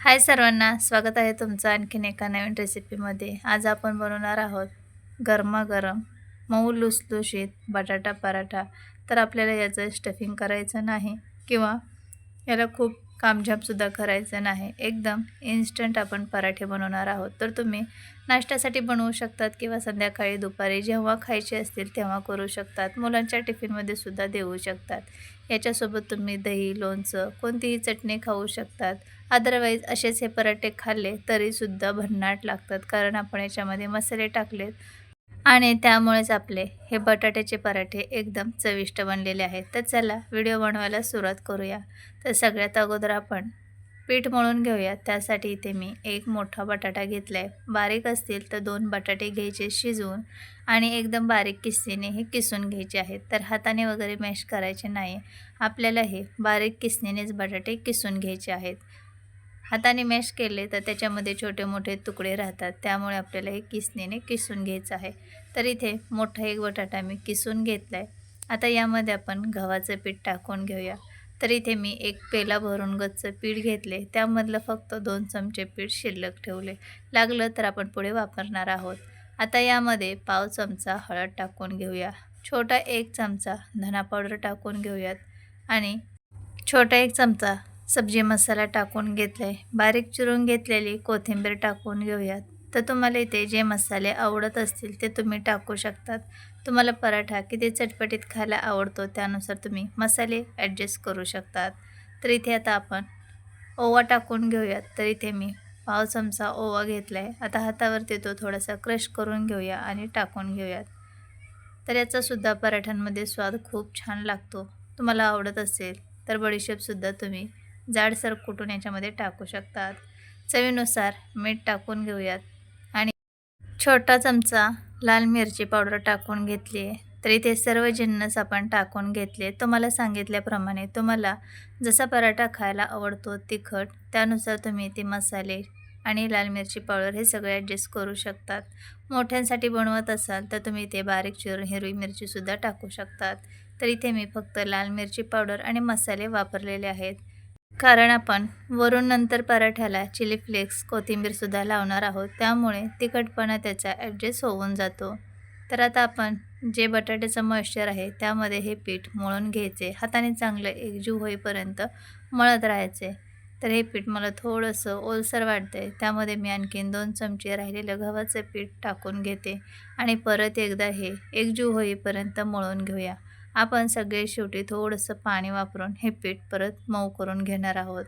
हाय सर्वांना स्वागत आहे तुमचं आणखीन एका नवीन रेसिपीमध्ये आज आपण बनवणार आहोत गरमागरम मऊ लुसलुशीत बटाटा पराठा. तर आपल्याला याचं स्टफिंग करायचं नाही किंवा याला खूप कामझामसुद्धा करायचं नाही. एकदम इन्स्टंट आपण पराठे बनवणार आहोत. तर तुम्ही नाश्त्यासाठी बनवू शकतात किंवा संध्याकाळी दुपारी जेव्हा खायचे असतील तेव्हा करू शकतात. मुलांच्या टिफिनमध्ये सुद्धा देऊ शकतात. याच्यासोबत तुम्ही दही लोणचं कोणतीही चटणी खाऊ शकतात. अदरवाईज असेच हे पराठे खाल्ले तरीसुद्धा भन्नाट लागतात कारण आपण याच्यामध्ये मसाले टाकलेत. आणि त्यामुळेच आपले हे बटाट्याचे पराठे एकदम चविष्ट बनलेले आहेत. तर चला व्हिडिओ बनवायला सुरुवात करूया. तर सगळ्यात अगोदर आपण पीठ मळून घेऊया. त्यासाठी इथे मी एक मोठा बटाटा घेतला आहे बारीक असतील तर दोन बटाटे घ्यायचे शिजवून आणि एकदम बारीक किसणीने हे किसून घ्यायचे आहेत. तर हाताने वगैरे मॅश करायचे नाही आपल्याला हे बारीक किसणीनेच बटाटे किसून घ्यायचे आहेत. हाताने मॅश केले तर त्याच्यामध्ये छोटे मोठे तुकडे राहतात. त्यामुळे आपल्याला हे किसणीने किसून घ्यायचं आहे. तर इथे मोठा एक बटाटा मी किसून घेतला आहे आता यामध्ये आपण गव्हाचं पीठ टाकून घेऊया. तर इथे मी एक पेला भरून गच्चं पीठ घेतले. त्यामधलं फक्त दोन चमचे पीठ शिल्लक ठेवले. लागलं तर आपण पुढे वापरणार आहोत. आता यामध्ये पाव चमचा हळद टाकून घेऊया. छोटा एक चमचा धना पावडर टाकून घेऊयात. आणि छोटा एक चमचा सब्जी मसाला टाकून घेतला आहे बारीक चिरून घेतलेली कोथिंबीर टाकून घेऊयात. तर तुम्हाला इथे जे मसाले आवडत असतील ते तुम्ही टाकू शकतात. तुम्हाला पराठा किती चटपटीत खायला आवडतो त्यानुसार तुम्ही मसाले ॲडजस्ट करू शकतात. तर इथे आता आपण ओवा टाकून घेऊयात. तर इथे मी पाव चमचा ओवा घेतला आहे आता हातावरती तो थोडासा क्रश करून घेऊया आणि टाकून घेऊयात. तर याचासुद्धा पराठ्यांमध्ये स्वाद खूप छान लागतो. तुम्हाला आवडत असेल तर बडीशेपसुद्धा तुम्ही जाडसर कुटून याच्यामध्ये टाकू शकतात. चवीनुसार मीठ टाकून घेऊयात. आणि छोटा चमचा लाल मिरची पावडर टाकून घेतली आहे. तर इथे सर्व जिन्नस आपण टाकून घेतले तुम्हाला सांगितल्याप्रमाणे तुम्हाला जसा पराठा खायला आवडतो तिखट त्यानुसार तुम्ही ते मसाले आणि लाल मिरची पावडर हे सगळे ॲडजस्ट करू शकतात. मोठ्यांसाठी बनवत असाल तर तुम्ही ते बारीक चिरून हिरवी मिरचीसुद्धा टाकू शकतात. तर इथे मी फक्त लाल मिरची पावडर आणि मसाले वापरलेले आहेत. कारण आपण वरून नंतर पराठ्याला चिली फ्लेक्स कोथिंबीरसुद्धा लावणार आहोत. त्यामुळे तिखटपणा त्याचा ॲडजस्ट होऊन जातो. तर आता आपण जे बटाट्याचं मॉइश्चर आहे त्यामध्ये हे पीठ मळून घ्यायचे. हाताने चांगलं एकजीव होईपर्यंत मळत राहायचे. तर हे पीठ मला थोडंसं ओलसर वाटतं आहे त्यामध्ये मी आणखीन दोन चमचे राहिलेलं गव्हाचं पीठ टाकून घेते. आणि परत एकदा हे एकजीव होईपर्यंत मळून घेऊया. आपण सगळे शेवटी थोडंसं पाणी वापरून हे पीठ परत मऊ करून घेणार आहोत.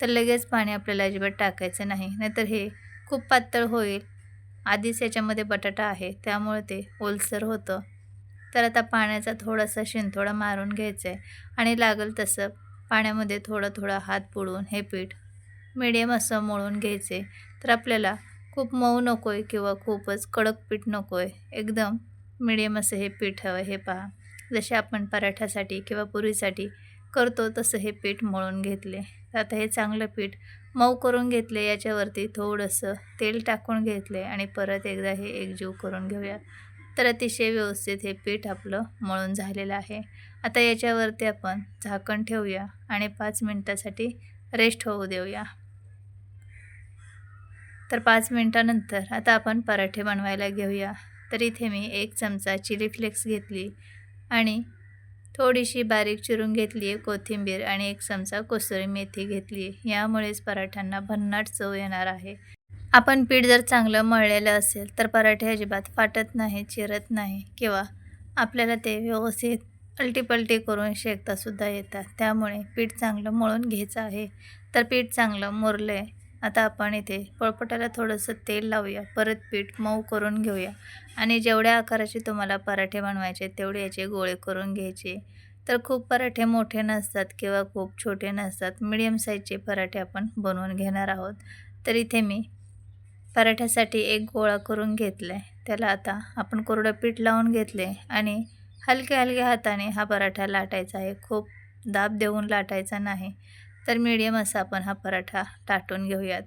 तर लगेच पाणी आपल्याला अजिबात टाकायचं नाही. नाहीतर हे खूप पातळ होईल. आधीच याच्यामध्ये बटाटा आहे त्यामुळे ते ओलसर होतं. तर आता पाण्याचा थोडासा शिंतोडा मारून घ्यायचं आहे आणि लागेल तसं पाण्यामध्ये थोडं थोडं हात बुडवून हे पीठ मिडियम असं मळून घ्यायचे तर आपल्याला खूप मऊ नको आहे किंवा खूपच कडक पीठ नको आहे एकदम मिडियम असं हे पीठ हवं हे पहा. जसे आपण पराठ्यासाठी किंवा पुरीसाठी करतो तसं हे पीठ मळून घेतले. आता हे चांगलं पीठ मऊ करून घेतले याच्यावरती थोडंसं तेल टाकून घेतले आणि परत एकदा हे एकजीव करून घेऊया. तर अतिशय व्यवस्थित हे पीठ आपलं मळून झालेलं आहे. आता याच्यावरती आपण झाकण ठेवूया आणि पाच मिनटासाठी रेस्ट होऊ देऊया. तर पाच मिनटानंतर आता आपण पराठे बनवायला घेऊया. तर इथे मी एक चमचा चिली फ्लेक्स घेतली. आणि थोडीशी बारीक चिरून घेतली आहे कोथिंबीर आणि एक चमचा कोसुरी मेथी घेतली आहे. यामुळेच पराठ्यांना भन्नाट चव येणार आहे. आपण पीठ जर चांगलं मळलेलं असेल तर पराठे अजिबात फाटत नाही चिरत नाही किंवा आपल्याला ते व्यवस्थित अलटीपलटी करून शेकतासुद्धा येतात. त्यामुळे पीठ चांगलं मळून घ्यायचं आहे. तर पीठ चांगलं मुरलं आहे आता आपण इथे पोळपटाला थोडंसं तेल लावूया. परत पीठ मऊ करून घेऊया. आणि जेवढ्या आकाराचे तुम्हाला पराठे बनवायचे तेवढे याचे गोळे करून घ्यायचे. तर खूप पराठे मोठे नसतात किंवा खूप छोटे नसतात. मिडियम साईजचे पराठे आपण बनवून घेणार आहोत. तर इथे मी पराठ्यासाठी एक गोळा करून घेतला आहे त्याला आता आपण कोरडं पीठ लावून घेतले आणि हलक्या हलक्या हाताने हा पराठा लाटायचा आहे. खूप दाब देऊन लाटायचा नाही. तर मीडियम असा आपण हा पराठा टाटून घेऊयात.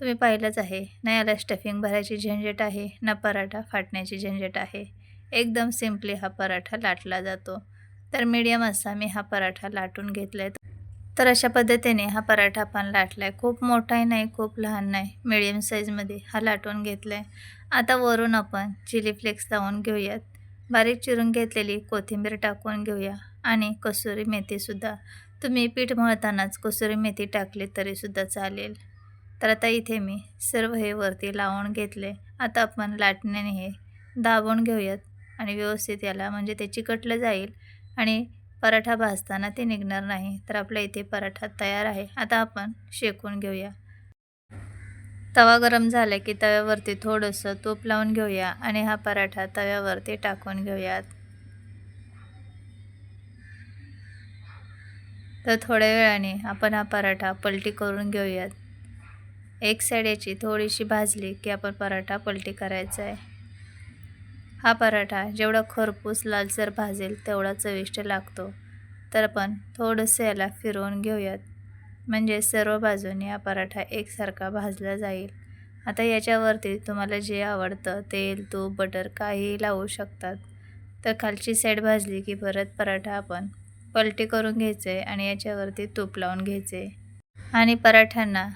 तुम्ही पाहिलंच आहे ना याला स्टफिंग भरायची झंझट आहे ना पराठा फाटण्याची झंझट आहे. एकदम सिम्पली हा पराठा लाटला जातो. तर मीडियम असा मी हा पराठा लाटून घेतला आहे तर अशा पद्धतीने हा पराठा आपण आहे खूप मोठाही नाही खूप लहान नाही. मिडियम साईजमध्ये हा लाटून घेतला आहे आता वरून आपण चिली फ्लेक्स लावून घेऊयात. बारीक चिरून घेतलेली कोथिंबीर टाकून घेऊया. आणि कसुरी मेथीसुद्धा. तुम्ही पीठ मळतानाच कसुरी मेथी टाकली तरीसुद्धा चालेल. तर आता इथे मी सर्व हे वरती लावून घेतले. आता आपण लाटण्याने हे दाबून घेऊयात आणि व्यवस्थित याला म्हणजे ते चिकटलं जाईल आणि पराठा भाजताना ते निघणार नाही. तर आपल्या इथे पराठा तयार आहे. आता आपण शेकून घेऊया. तवा गरम झाला की तव्यावरती थोडंसं तूप लावून घेऊया आणि हा पराठा तव्यावरती टाकून घेऊयात. तर थोड्या वेळाने आपण हा पराठा पलटी करून घेऊयात. एक साईड याची थोडीशी भाजली की आपण पराठा पलटी करायचा आहे. हा पराठा जेवढा खरपूस लालसर भाजेल तेवढा चविष्ट लागतो. तर आपण थोडंसं याला फिरवून घेऊयात. म्हणजे सर्व बाजूने हा पराठा एकसारखा भाजला जाईल. आता याच्यावरती तुम्हाला जे आवडतं तेल तूप बटर काहीही लावू शकतात. तर खालची साईड भाजली की परत पराठा आपण पलटी करून घ्यायचे आणि याच्यावरती तूप लावून घ्यायचे. आणि पराठ्यांना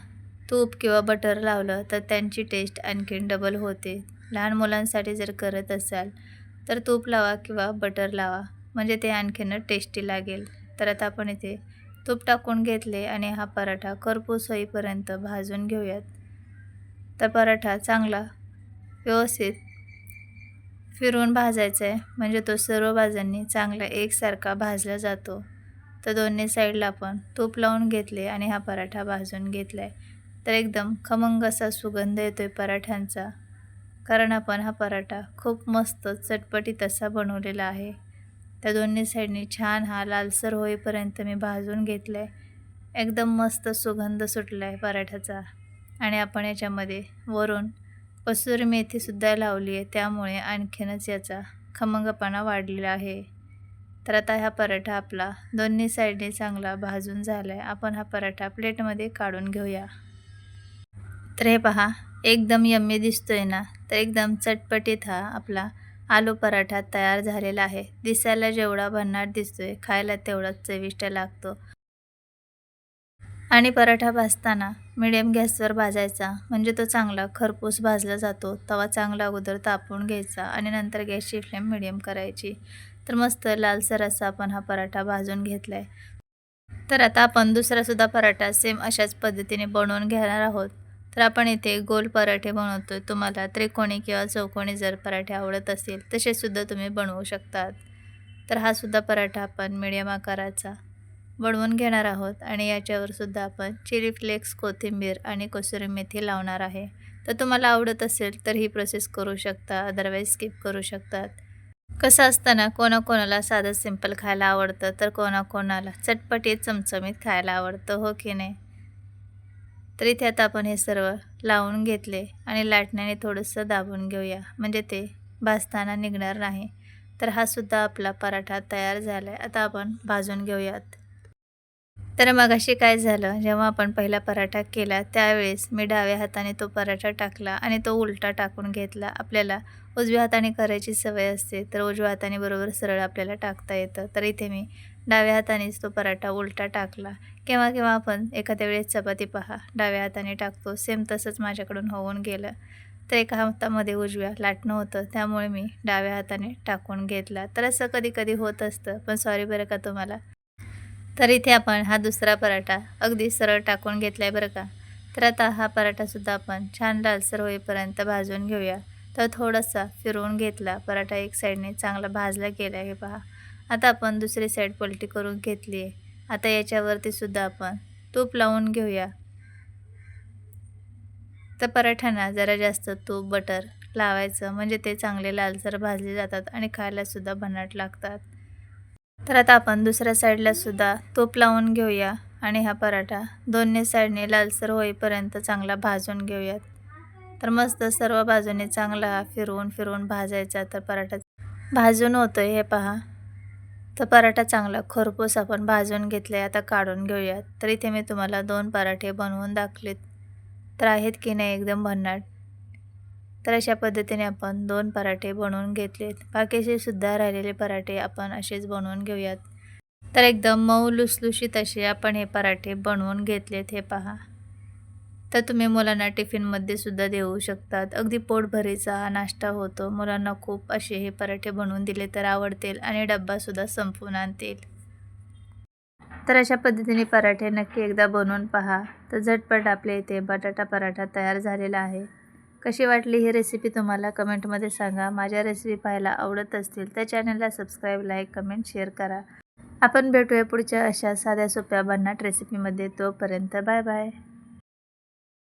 तूप किंवा बटर लावलं तर त्यांची टेस्ट आणखीन डबल होते. लहान मुलांसाठी जर करत असाल तर तूप लावा किंवा बटर लावा म्हणजे ते आणखीन टेस्टी लागेल. तर आता आपण इथे तूप टाकून घेतले आणि हा पराठा करपूस होईपर्यंत भाजून घेऊयात. तर पराठा चांगला व्यवस्थित फिरवून भाजायचं आहे म्हणजे तो सर्व बाजूंनी चांगला एकसारखा भाजला जातो. तर दोन्ही साईडला आपण तूप लावून घेतले आणि हा पराठा भाजून घेतला आहे तर एकदम खमंग असा सुगंध येतो आहे पराठ्यांचा. कारण आपण हा पराठा खूप मस्त चटपटीत असा बनवलेला आहे. त्या दोन्ही साईडनी छान हा लालसर होईपर्यंत मी भाजून घेतला आहे एकदम मस्त सुगंध सुटला आहे पराठ्याचा. आणि आपण याच्यामध्ये वरून कसुरी मेथीसुद्धा लावली आहे. त्यामुळे आणखीनच याचा खमंगपणा वाढलेला आहे. तर आता हा पराठा आपला दोन्ही साईडने चांगला भाजून झाला आहे आपण हा पराठा प्लेटमध्ये काढून घेऊया. तर हे पहा एकदम यम्मी दिसतोय ना? तर एकदम चटपटीत हा आपला आलू पराठा तयार झालेला आहे. दिसायला जेवढा भन्नाट दिसतोय खायला तेवढाच चविष्ट लागतो. आणि पराठा भाजताना मिडियम गॅसवर भाजायचा. म्हणजे तो चांगला खरपूस भाजला जातो. तवा चांगला अगोदर तापून घ्यायचा आणि नंतर गॅसची फ्लेम मिडियम करायची. तर मस्त लालसर असा आपण हा पराठा भाजून घेतला आहे तर आता आपण दुसरासुद्धा पराठा सेम अशाच पद्धतीने बनवून घेणार आहोत. तर आपण इथे गोल पराठे बनवतो तुम्हाला त्रिकोणी किंवा चौकोणी जर पराठे आवडत असेल तसेसुद्धा तुम्ही बनवू शकतात. तर हा सुद्धा पराठा आपण मिडियम आकाराचा वळवून घेणार आहोत आणि याच्यावर सुद्धा आपण चिली फ्लेक्स कोथिंबीर आणि कसुरी मेथी लावणार आहे. तर तुम्हाला आवडत असेल तर ही प्रोसेस करू शकता अदरवाईज स्किप करू शकतात. कसं असताना कोणाकोणाला साधं सिंपल खायला आवडतं तर कोणाकोणाला चटपटीत चमचमीत खायला आवडतं हो की नाही? तर इथे आता आपण हे सर्व लावून घेतले आणि लाटण्याने थोडंसं दाबून घेऊया. म्हणजे ते भाजताना निघणार नाही. तर हा सुद्धा आपला पराठा तयार झाला आहे आता आपण भाजून घेऊयात. तर मगाशी काय झालं? जेव्हा आपण पहिला पराठा केला त्यावेळेस मी डाव्या हाताने तो पराठा टाकला आणि तो उलटा टाकून घेतला. आपल्याला उजव्या हाताने करायची सवय असते तर उजव्या हाताने बरोबर सरळ आपल्याला टाकता येतं. तर इथे मी डाव्या हातानेच तो पराठा उलटा टाकला. केव्हा केव्हा आपण एखाद्या वेळेस चपाती पहा डाव्या हाताने टाकतो. सेम तसंच माझ्याकडून होऊन गेलं. तर एका हातामध्ये उजव्या लाटणं होतं त्यामुळे मी डाव्या हाताने टाकून घेतला. तर असं कधी कधी होत असतं पण सॉरी बरं का तुम्हाला. तर इथे आपण हा दुसरा पराठा अगदी सरळ टाकून घेतला आहे बरं का. तर आता हा पराठासुद्धा आपण छान लालसर होईपर्यंत भाजून घेऊया. तर थोडासा फिरवून घेतला. पराठा एक साईडने चांगला भाजला गेला आहे पहा. आता आपण दुसरी साईड पलटी करून घेतली आहे. आता याच्यावरती सुद्धा आपण तूप लावून घेऊया. तर पराठ्यांना जरा जास्त तूप बटर लावायचं. म्हणजे ते चांगले लालसर भाजले जातात आणि खायलासुद्धा भन्नाट लागतात. तर आता आपण दुसऱ्या साईडला सुद्धा तूप लावून घेऊया आणि हा पराठा दोन्ही साईडने लालसर होईपर्यंत चांगला भाजून घेऊयात. तर मस्त सर्व बाजूने चांगला फिरवून फिरवून भाजायचा तर पराठा. भाजून होतोय हे पहा. तर पराठा चांगला खरपूस आपण भाजून घेतले आता काढून घेऊयात. तर इथे मी तुम्हाला दोन पराठे बनवून दाखलेत. तर आहेत की नाही एकदम भन्नाट. तर अशा पद्धतीने आपण दोन पराठे बनवून घेतलेत. बाकीचे सुद्धा राहिलेले पराठे आपण असेच बनवून घेऊयात. तर एकदम मऊ लुसलुशीत असे आपण हे पराठे बनवून घेतलेत हे पहा. तर तुम्ही मुलांना टिफिनमध्ये सुद्धा देऊ शकतात. अगदी पोटभरीचा हा नाश्ता होतो. मुलांना खूप असे हे पराठे बनवून दिले तर आवडतील आणि डब्बासुद्धा संपवून आणतील. तर अशा पद्धतीने पराठे नक्की एकदा बनवून पहा. तर झटपट आपल्या इथे बटाटा पराठा तयार झालेला आहे. कशी वाटली ही रेसिपी तुम्हाला? कमेंटमध्ये सांगा. माझ्या रेसिपी पाहायला आवडत असतील तर चॅनलला सबस्क्राईब लाईक कमेंट शेअर करा. आपण भेटूया पुढच्या अशा साध्या सोप्या भन्नाट रेसिपीमध्ये तोपर्यंत बाय बाय